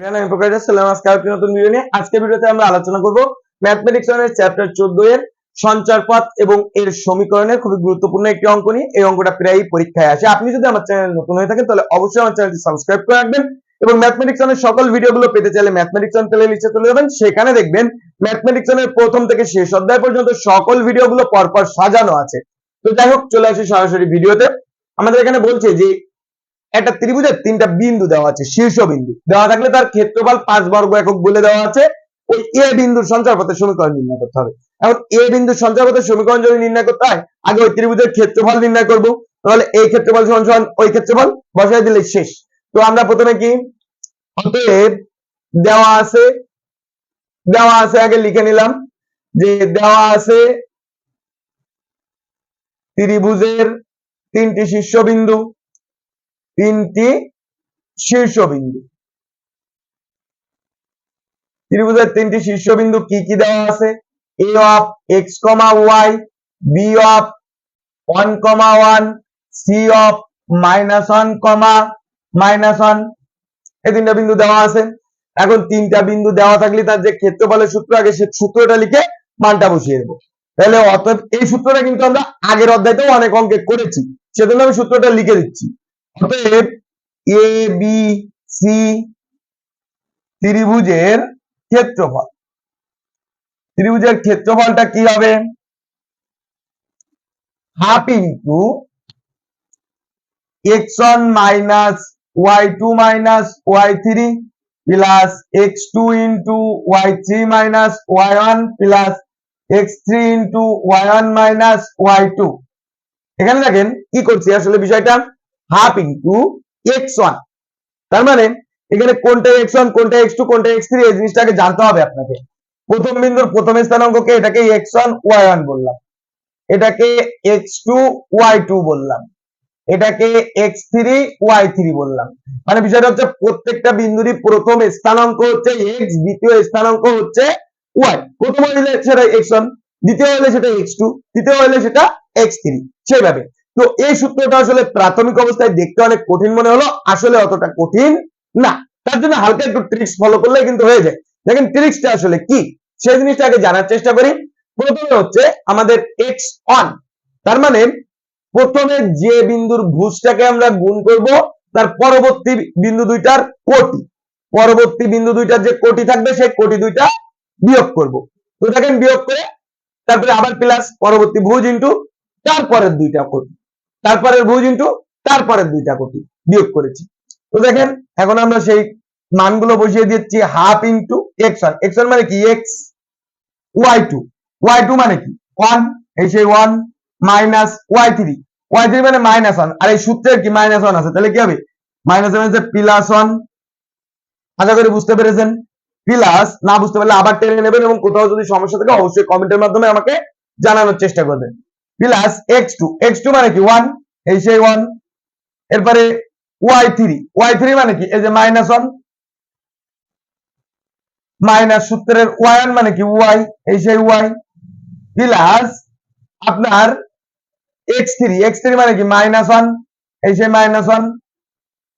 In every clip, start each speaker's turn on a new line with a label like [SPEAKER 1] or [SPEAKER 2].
[SPEAKER 1] আমি আমরা আলোচনা করব ম্যাথমেটিক্স এর চ্যাপ্টার 14 এর সঞ্চার পথ এবং এর সমীকরণের খুবই গুরুত্বপূর্ণ একটি অঙ্ক নিয়ে। এই অঙ্কটা প্রায়ই পরীক্ষায় আসে। আপনি যদি আমার চ্যানেল সাবস্ক্রাইব করে রাখবেন এবং ম্যাথমেটিক্স সকল পেতে চাইলে যাবেন। সেখানে দেখবেন ম্যাথমেটিক্স প্রথম থেকে শেষ অধ্যায় পর্যন্ত সকল ভিডিওগুলো পরপর সাজানো আছে। তো যাই হোক, চলে আসি সরাসরি ভিডিওতে আমাদের এখানে বলছে যে একটা ত্রিভুজের তিনটা বিন্দু দেওয়া আছে, শীর্ষ বিন্দু। দেওয়া থাকলে তার ক্ষেত্রফল পাঁচ বর্গ একক বলে দেওয়া আছে। ওই এ বিন্দুর সঞ্চারপথের সমীকরণ নির্ণয় করতে হবে। এখন এ বিন্দুর সঞ্চারপথের সমীকরণ যদি নির্ণয় করতে হয়, আগে ওই ত্রিভুজের ক্ষেত্রফল নির্ণয় করব। তাহলে এই ক্ষেত্রফল সমান সমান ওই ক্ষেত্রফল বসাই দিলে শেষ। তো আমরা প্রথমে কি? অতএব দেওয়া আছে দেওয়া আছে আগে লিখে নিলাম যে দেওয়া আছে ত্রিভুজের তিনটি শীর্ষবিন্দু তিনটি শীর্ষবিন্দু। ত্রিভুজের তিনটি শীর্ষবিন্দু কি কি দেওয়া আছে? A of X comma Y B of one comma one C of minus one comma minus one এই তিনটা বিন্দু দেওয়া আছে। এখন তিনটা বিন্দু দেওয়া থাকলে তার যে ক্ষেত্রফলের সূত্র আগে সে সূত্রটা লিখে মানটা বসিয়ে দেবো। তাহলে অতএব এই সূত্রটা কিন্তু আমরা আগের অধ্যায়তেও অনেক অঙ্কে করেছি, সেজন্য আমি সূত্রটা লিখে দিচ্ছি। অতএব এ বি সি ত্রিভুজের ক্ষেত্রফল। ত্রিভুজের ক্ষেত্রফলটা কি হবে? Half into X one minus Y two minus Y three plus X two into Y three minus Y one plus X three into Y one minus Y two. এখানে দেখেন কি করছি আসলে বিষয়টা? হাফ ইন্টু এক্স ওয়ান তার মানে এখানে কোনটা এক্স ওয়ান কোনটা এক্স টু কোনটা এক্স থ্রি এই জিনিসটাকে জানতে হবে আপনাকে। প্রথম বিন্দুর প্রথম স্থানাঙ্ককে এটাকে এক্স ওয়ান ওয়াই ওয়ান বললাম। এটাকে এক্স টু ওয়াই টু বললাম। এটাকে এক্স থ্রি ওয়াই থ্রি বললাম। মানে বিষয়টা হচ্ছে প্রত্যেকটা বিন্দুরই প্রথম স্থানাঙ্ক হচ্ছে এক্স দ্বিতীয় স্থানাঙ্ক হচ্ছে ওয়াই প্রথম হইলে সেটা এক্স ওয়ান দ্বিতীয় হলে সেটা এক্স টু তৃতীয় হলে সেটা এক্স থ্রি সেইভাবে তো এই সূত্রটা আসলে প্রাথমিক অবস্থায় দেখতে অনেক কঠিন মনে হলো, আসলে অতটা কঠিন না। তার জন্য হালকা একটু ট্রিক্স ফলো করলে কিন্তু হয়ে যায়। দেখেন ট্রিক্সটা আসলে কি? সেই জিনিসটাকে জানার চেষ্টা করি। প্রথমে হচ্ছে আমাদের এক্স অন তার মানে প্রথমে যে বিন্দুর ভুজটাকে আমরা গুণ করব, তার পরবর্তী বিন্দু দুইটার কোটি। পরবর্তী বিন্দু দুইটার যে কোটি থাকবে, সেই কোটি দুইটা বিয়োগ করব। তো দেখেন বিয়োগ করে, তারপরে আবার প্লাস পরবর্তী ভুজ ইন্টু তারপরের দুইটা কোটি। তারপরের ভুজ ইন্টু তারপরের দুইটা কোটি বিয়োগ করেছি। তো দেখেন, এখন আমরা সেই মানগুলো বসিয়ে দিচ্ছি half into X one X one মানে কি? X Y two Y two মানে কি? ওয়ান এই সেই one minus Y three Y three মানে মাইনাস ওয়ান আর এই সূত্রের কি মাইনাস ওয়ান আছে? তাহলে কি হবে? মাইনাস ওয়ান হচ্ছে প্লাস ওয়ান আশা করি বুঝতে পেরেছেন। প্লাস না বুঝতে পারলে আবার টেনে নেবেন এবং কোথাও যদি সমস্যা থাকে, অবশ্যই কমেন্টের মাধ্যমে আমাকে জানানোর চেষ্টা করবেন। Plus X two X two মানে কি? ওয়ান এই সেই ওয়ান এরপরে ওয়াই থ্রি ওয়াই থ্রি মানে কি? এই যে মাইনাস ওয়ান মাইনাস সূত্রের ওয়াই ওয়ান মানে কি? ওয়াই এই সেই ওয়াই প্লাস আপনার এক্স থ্রি এক্স থ্রি মানে কি? মাইনাস ওয়ান এই সেই minus one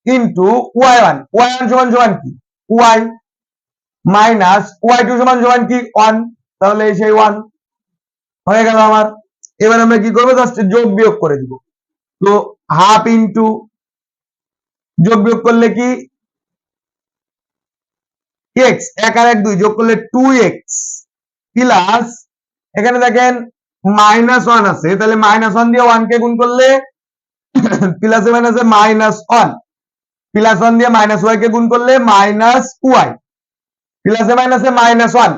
[SPEAKER 1] into Y one Y one সমান সমান কি? ওয়াই মাইনাস ওয়াই টু সমান সমান কি? ওয়ান তাহলে এই সেই ওয়ান হয়ে গেল আমার। এবার আমরা কি করব? জাস্ট যোগ বিয়োগ করে দিব। তো হাফ ইন্টু যোগ বিয়োগ করলে কি? এক্স এক আর এক দুই, যোগ করলে টু এক্স প্লাস এখানে দেখেন মাইনাস ওয়ান আছে। তাহলে মাইনাস ওয়ান দিয়ে ওয়ান কে গুণ করলে প্লাসে মাইনাসে মাইনাস ওয়ান প্লাস ওয়ান দিয়ে মাইনাস ওয়াই কে গুণ করলে মাইনাস ওয়াই প্লাসে মাইনাসে মাইনাস ওয়ান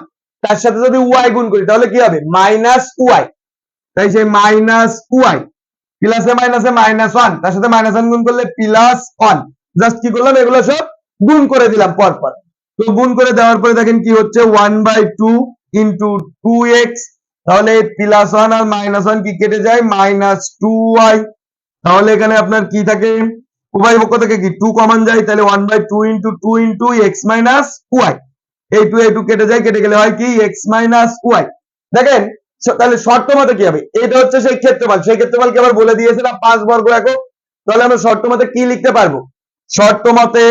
[SPEAKER 1] তার সাথে যদি ওয়াই গুণ করি, তাহলে কি হবে? মাইনাস ওয়াই তাই সেই মাইনাস ওয়াই প্লাসে মাইনাসে মাইনাস ওয়ান তার সাথে মাইনাস ওয়ান গুণ করলে প্লাস ওয়ান জাস্ট কি করলাম? এগুলো সব গুণ করে দিলাম পর পর তো গুণ করে দেওয়ার পরে দেখেন কি হচ্ছে? One by two into two X তাহলে প্লাস ওয়ান আর মাইনাস ওয়ান কি কেটে যায়? মাইনাস টু ওয়াই তাহলে এখানে আপনার কি থাকে? উভয় পক্ষ থেকে কি? টু কমন যায়, তাহলে one by two into two into X minus Y এই টু এই টু কেটে যায়, কেটে গেলে হয় কি? এক্স মাইনাস ওয়াই দেখেন তাহলে শর্ত মতে কি হবে? এটা হচ্ছে সেই ক্ষেত্রফল। সেই ক্ষেত্রফলকে আবার বলে দিয়েছিলাম? পাঁচ বর্গ একক। তাহলে আমরা শর্ত মতে কি লিখতে পারব? শর্ত মতে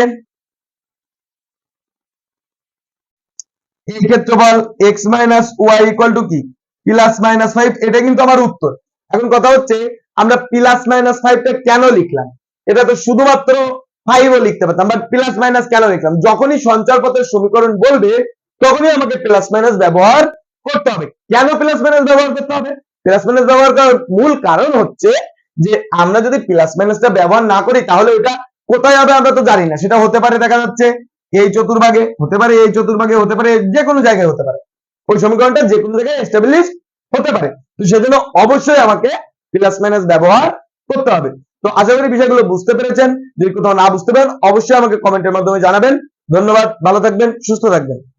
[SPEAKER 1] এই ক্ষেত্রফল? X minus Y equal to কি? প্লাস মাইনাস ফাইভ এটা কিন্তু আমার উত্তর। এখন কথা হচ্ছে, আমরা প্লাস মাইনাস ফাইভটা কেন লিখলাম? এটা তো শুধুমাত্র ফাইভও লিখতে পারতাম বাট প্লাস মাইনাস কেন লিখলাম? যখনই সঞ্চার পথের সমীকরণ বলবে, তখনই আমাকে প্লাস মাইনাস ব্যবহার করতে হবে। কেন প্লাস মাইনাস ব্যবহার করতে হবে? প্লাস মাইনাস ব্যবহার করার মূল কারণ হচ্ছে যে, আমরা যদি প্লাস মাইনাসটা ব্যবহার না করি, তাহলে ওটা কোথায় হবে আমরা তো জানি না। সেটা হতে পারে দেখা যাচ্ছে এই চতুর্ভাগে, হতে পারে এই চতুর্ভাগে, হতে পারে যে কোনো জায়গায় হতে পারে। ওই সমীকরণটা যে কোনো জায়গায় এস্টাবলিশ হতে পারে। তো সেজন্য অবশ্যই আমাকে প্লাস মাইনাস ব্যবহার করতে হবে। তো আশা করি বিষয়গুলো বুঝতে পেরেছেন। যদি কোথাও না বুঝতে পারেন, অবশ্যই আমাকে কমেন্টের মাধ্যমে জানাবেন। ধন্যবাদ, ভালো থাকবেন, সুস্থ থাকবেন।